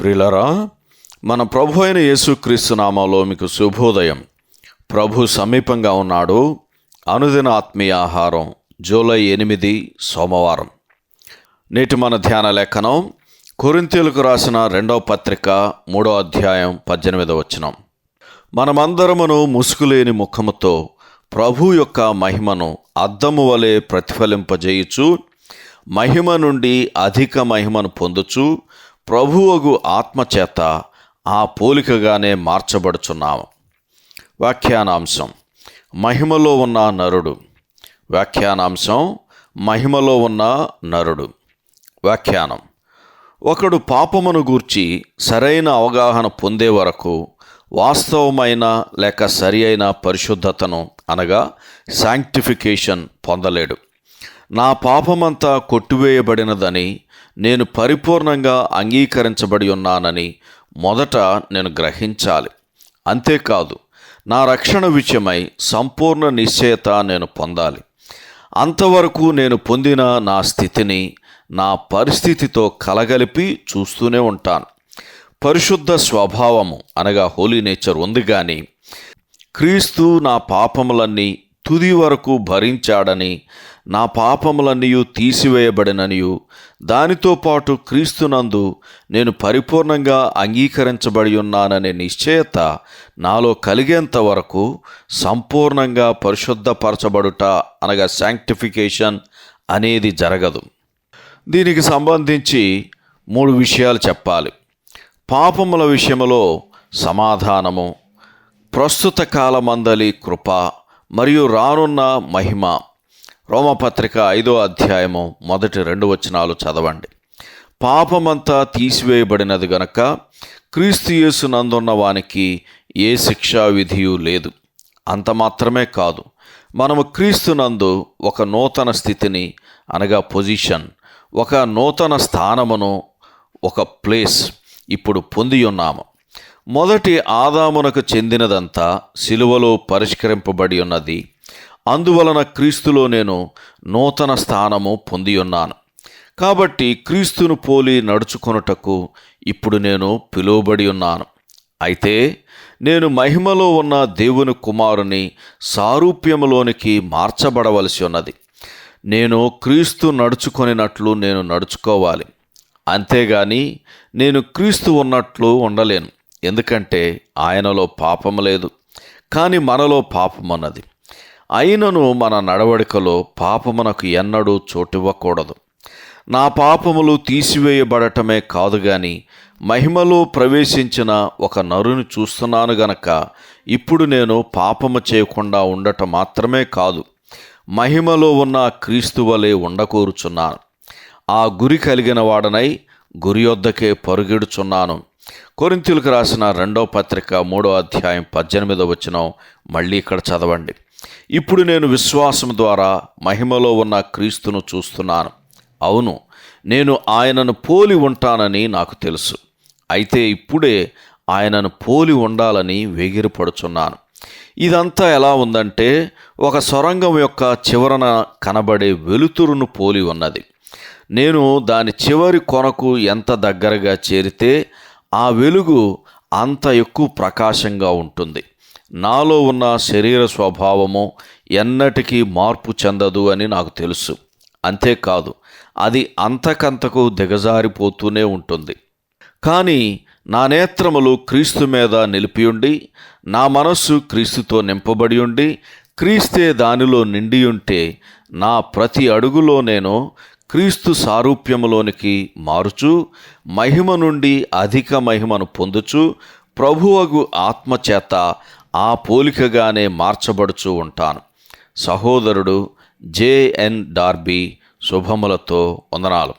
ప్రిలరా మన ప్రభు అయిన యేసుక్రీస్తు నామాలో మీకు శుభోదయం. ప్రభు సమీపంగా ఉన్నాడు. అనుదిన ఆత్మీయ ఆహారం జూలై ఎనిమిది సోమవారం. నేటి మన ధ్యాన లేఖనం కొరింతీలకు రాసిన రెండవ పత్రిక మూడో అధ్యాయం పద్దెనిమిదవ వచనం. మనమందరమును ముసుగులేని ముఖముతో ప్రభు యొక్క మహిమను అద్దము వలె ప్రతిఫలింపజేయుచు మహిమ నుండి అధిక మహిమను పొందుచు ప్రభువగు ఆత్మచేత ఆ పోలికగానే మార్చబడుచున్నాము. వ్యాఖ్యానాంశం మహిమలో ఉన్న నరుడు. వ్యాఖ్యానాంశం మహిమలో ఉన్న నరుడు. వ్యాఖ్యానం ఒకడు పాపమును గూర్చి సరైన అవగాహన పొందే వరకు వాస్తవమైన లేక సరి అయిన పరిశుద్ధతను అనగా శాంక్టిఫికేషన్ పొందలేడు. నా పాపమంతా కొట్టివేయబడినదని నేను పరిపూర్ణంగా అంగీకరించబడి ఉన్నానని మొదట నేను గ్రహించాలి. అంతేకాదు నా రక్షణ విషయమై సంపూర్ణ నిశ్చయత నేను పొందాలి. అంతవరకు నేను పొందిన నా స్థితిని నా పరిస్థితితో కలగలిపి చూస్తూనే ఉంటాను. పరిశుద్ధ స్వభావము అనగా హోలీ నేచర్ ఉంది కానీ క్రీస్తు నా పాపములన్నీ తుది వరకు భరించాడని నా పాపములన్నీయు తీసివేయబడిననియు. దానితో పాటు క్రీస్తునందు నేను పరిపూర్ణంగా అంగీకరించబడి ఉన్నాననే నిశ్చయత నాలో కలిగేంత వరకు సంపూర్ణంగా పరిశుద్ధపరచబడుట అనగా శాంక్టిఫికేషన్ అనేది జరగదు. దీనికి సంబంధించి మూడు విషయాలు చెప్పాలి. పాపముల విషయంలో సమాధానము ప్రస్తుత కాలమందలి కృప మరియు రానున్న మహిమ. రోమపత్రిక ఐదో అధ్యాయము మొదటి రెండు వచనాలు చదవండి. పాపమంతా తీసివేయబడినది గనక క్రీస్తు యేసు నందున్న వానికి ఏ శిక్షా విధియు లేదు. అంత మాత్రమే కాదు మనము క్రీస్తునందు ఒక నూతన స్థితిని అనగా పొజిషన్ ఒక నూతన స్థానమును ఒక ప్లేస్ ఇప్పుడు పొంది ఉన్నాము. మొదటి ఆదామునకు చెందినదంతా సిలువలో పరిష్కరింపబడి ఉన్నది. అందువలన క్రీస్తులో నేను నూతన స్థానము పొంది ఉన్నాను. కాబట్టి క్రీస్తును పోలి నడుచుకొనుటకు ఇప్పుడు నేను పిలువబడి ఉన్నాను. అయితే నేను మహిమలో ఉన్న దేవుని కుమారుని సారూప్యములోనికి మార్చబడవలసి ఉన్నది. నేను క్రీస్తు నడుచుకొనినట్లు నేను నడుచుకోవాలి. అంతేగాని నేను క్రీస్తు ఉన్నట్లు ఉండలేను. ఎందుకంటే ఆయనలో పాపము లేదు. కానీ మనలో పాపమున్నది. అయినను మన నడవడికలో పాపమునకు ఎన్నడూ చోటివ్వకూడదు. నా పాపములు తీసివేయబడటమే కాదు గాని మహిమలో ప్రవేశించిన ఒక నరుని చూస్తున్నాను గనక ఇప్పుడు నేను పాపము చేయకుండా ఉండటం మాత్రమే కాదు మహిమలో ఉన్న క్రీస్తు వలె ఉండకూరుచున్నాను. ఆ గురి కలిగిన వాడనై గురి వద్దకే పరుగెడుచున్నాను. కొరింతలకు రాసిన రెండో పత్రిక మూడో అధ్యాయం పద్దెనిమిదో వచనం మళ్ళీ ఇక్కడ చదవండి. ఇప్పుడు నేను విశ్వాసం ద్వారా మహిమలో ఉన్న క్రీస్తును చూస్తున్నాను. అవును నేను ఆయనను పోలి ఉంటానని నాకు తెలుసు. అయితే ఇప్పుడే ఆయనను పోలి ఉండాలని వేగిరపడుచున్నాను. ఇదంతా ఎలా ఉందంటే ఒక సొరంగం యొక్క చివరన కనబడే వెలుతురును పోలి ఉన్నది. నేను దాని చివరి కొనకు ఎంత దగ్గరగా చేరితే ఆ వెలుగు అంత ఎక్కువ ప్రకాశంగా ఉంటుంది. నాలో ఉన్న శరీర స్వభావము ఎన్నటికీ మార్పు చెందదు అని నాకు తెలుసు. అంతేకాదు అది అంతకంతకు దిగజారిపోతూనే ఉంటుంది. కానీ నా నేత్రములు క్రీస్తు మీద నిలిపియుండి నా మనస్సు క్రీస్తుతో నింపబడి ఉండి క్రీస్తే దానిలో నిండి ఉంటే నా ప్రతి అడుగులో నేను క్రీస్తు సారూప్యములోనికి మారుచు మహిమ నుండి అధిక మహిమను పొందుచు ప్రభువగు ఆత్మచేత ఆ పోలికగానే మార్చబడుచు ఉంటాను. సహోదరుడు జేఎన్ డార్బీ శుభములతో వందనాలు.